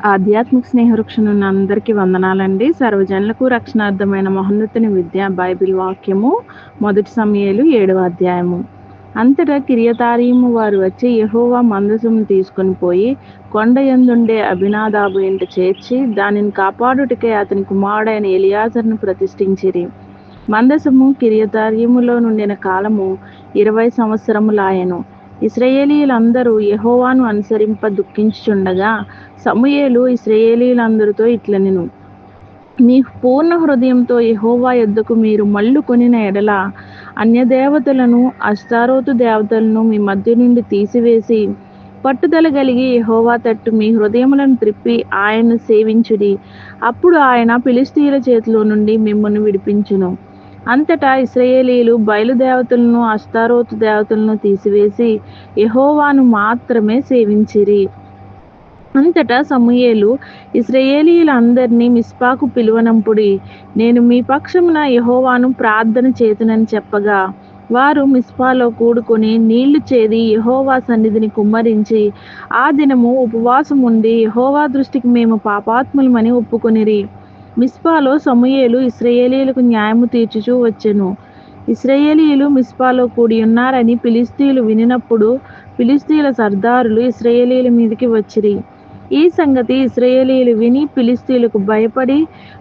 ఆధ్యాత్మిక స్నేహవృక్షణ అందరికీ వందనాలండి. సర్వజనులకు రక్షణార్థమైన మహోన్నతుని విద్య బైబిల్ వాక్యము మొదటి సమయాలు ఏడవ అధ్యాయము. అంతటా కిరియతారీము వారు వచ్చి యహోవా మందసును తీసుకుని పోయి కొండ ఎందుండే అభినాదాబు ఇంట చేర్చి దానిని కాపాడుటకే అతని కుమారుడైన ఎలియాజర్ను ప్రతిష్ఠించిరి. మందసము కిరియతారీములో నుండిన కాలము ఇరవై సంవత్సరములాయను. ఇస్రాయేలీలందరూ యహోవాను అనుసరింప దుఃఖించుచుండగా సమూయేలు ఇస్రాయేలీలందరితో ఇట్లనెను మీ పూర్ణ హృదయంతో యహోవా యొద్దకు మీరు మళ్ళు కొనిన ఎడల అన్యదేవతలను అష్టారోతు దేవతలను మీ మధ్య నుండి తీసివేసి పట్టుదల కలిగి యహోవా తట్టు మీ హృదయములను త్రిప్పి ఆయన్ను సేవించుడి. అప్పుడు ఆయన ఫిలిస్తీన్ల చేతిలో నుండి మిమ్మల్ని విడిపించును. అంతటా ఇస్రాయేలీలు బయలుదేవతలను అష్టారోతు దేవతలను తీసివేసి యహోవాను మాత్రమే సేవించిరి. అంతటా సమూయేలు ఇస్రాయేలీలందరినీ మిస్పాకు పిలువనంపుడి. నేను మీ పక్షమున యహోవాను ప్రార్థన చేతునని చెప్పగా వారు మిస్పాలో కూడుకొని నీళ్ళు చేది యహోవా సన్నిధిని కుమ్మరించి ఆ దినము ఉపవాసం ఉండి యహోవా దృష్టికి మేము పాపాత్ములమని ఒప్పుకొనిరి. మిస్పాలో సమూయేలు ఇస్రయేలీలకు న్యాయము తీర్చుచూ వచ్చెను. ఇస్రయేలీలు మిస్పాలో కూడి ఉన్నారని ఫిలిస్తీన్లు వినినప్పుడు ఫిలిస్తీన్ల సర్దారులు ఇస్రయేలీల మీదకి వచ్చిరి. ఈ సంగతి ఇస్రయేలీలు విని ఫిలిస్తీన్లకు భయపడి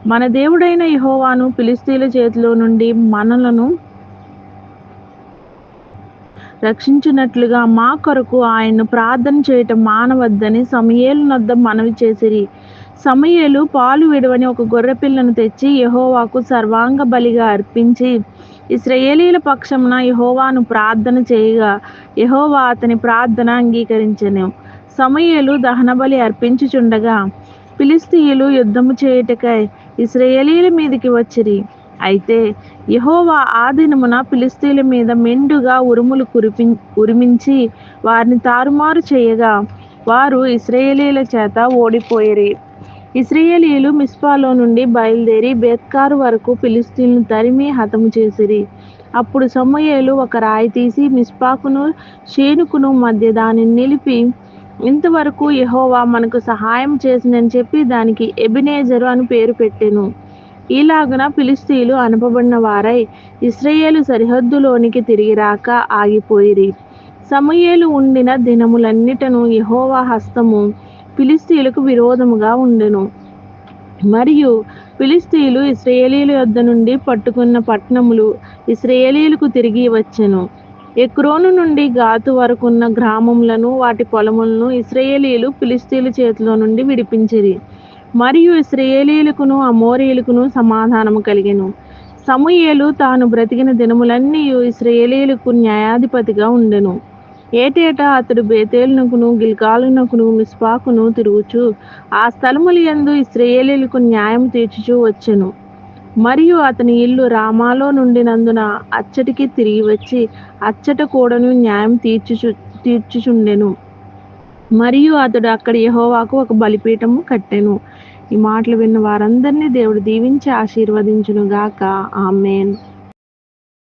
మన దేవుడైన యహోవాను ఫిలిస్తీన్ల చేతిలో నుండి మనలను రక్షించినట్లుగా మా కొరకు ఆయన్ను ప్రార్థన చేయటం మానవద్దని సమయేలు నద్ద మనవి చేసిరి. సమయలు పాలు విడవని ఒక గొర్రెపిల్లను తెచ్చి యహోవాకు సర్వాంగ బలిగా అర్పించి ఇస్రయేలీల పక్షమున యహోవాను ప్రార్థన చేయగా యహోవా అతని ప్రార్థన అంగీకరించెను. సమయలు దహనబలి అర్పించుచుండగా ఫిలిస్తీయులు యుద్ధము చేయుటకై ఇస్రయేలీల మీదికి వచ్చిరి. అయితే యహోవా ఆ దినమున ఫిలిస్తీన్ల మీద మెండుగా ఉరుములు కురిపి ఉరిమించి వారిని తారుమారు చేయగా వారు ఇస్రయేలీల చేత ఓడిపోయిరి. ఇస్రాయేలీలు మిస్పాలో నుండి బయలుదేరి బేత్కారు వరకు ఫిలిస్తీన్లు తరిమి హతము చేసిరి. అప్పుడు సమూయేలు ఒక రాయి తీసి మిస్పాకును షేనుకును మధ్య దానిని నిలిపి ఇంతవరకు యహోవా మనకు సహాయం చేసిందని చెప్పి దానికి ఎబినేజరు అని పేరు పెట్టెను. ఈలాగున ఫిలిస్తీన్లు అనపబడిన వారై ఇస్రాయేలు సరిహద్దులోనికి తిరిగి రాక ఆగిపోయిరి. సమూయేలు ఉండిన దినములన్నిటను యహోవా హస్తము. ఫిలిస్తీన్లకు విరోధముగా ఉండెను. మరియు ఫిలిస్తీన్లు ఇస్రాయేలీల యొద్ద నుండి పట్టుకున్న పట్టణములు ఇస్రాయేలీలకు తిరిగి వచ్చెను. ఎక్రోను నుండి గాతు వరకున్న గ్రామములను వాటి పొలములను ఇస్రాయేలీలు ఫిలిస్తీన్ల చేతిలో నుండి విడిపించిరి. మరియు ఇస్రాయేలీలకును అమోరీలకును సమాధానము కలిగెను. సమూయేలు తాను బ్రతికిన దినములన్నీ ఇస్రాయేలీలకు న్యాయాధిపతిగా ఉండెను. ఏటేటా అతడు బేతేలునకును గిల్గాలునకును మిస్పాకును తిరుగుచు ఆ స్థలములు యందు ఇస్రాయేలీలకు న్యాయం తీర్చుచూ వచ్చెను. మరియు అతని ఇల్లు రామాలో నుండినందున అచ్చటికి తిరిగి వచ్చి అచ్చట కూడాను న్యాయం తీర్చుచు తీర్చుచుండెను. మరియు అతడు అక్కడ యహోవాకు ఒక బలిపీఠము కట్టెను. ఈ మాటలు విన్న వారందరినీ దేవుడు దీవించి ఆశీర్వదించును గాక ఆమెన్.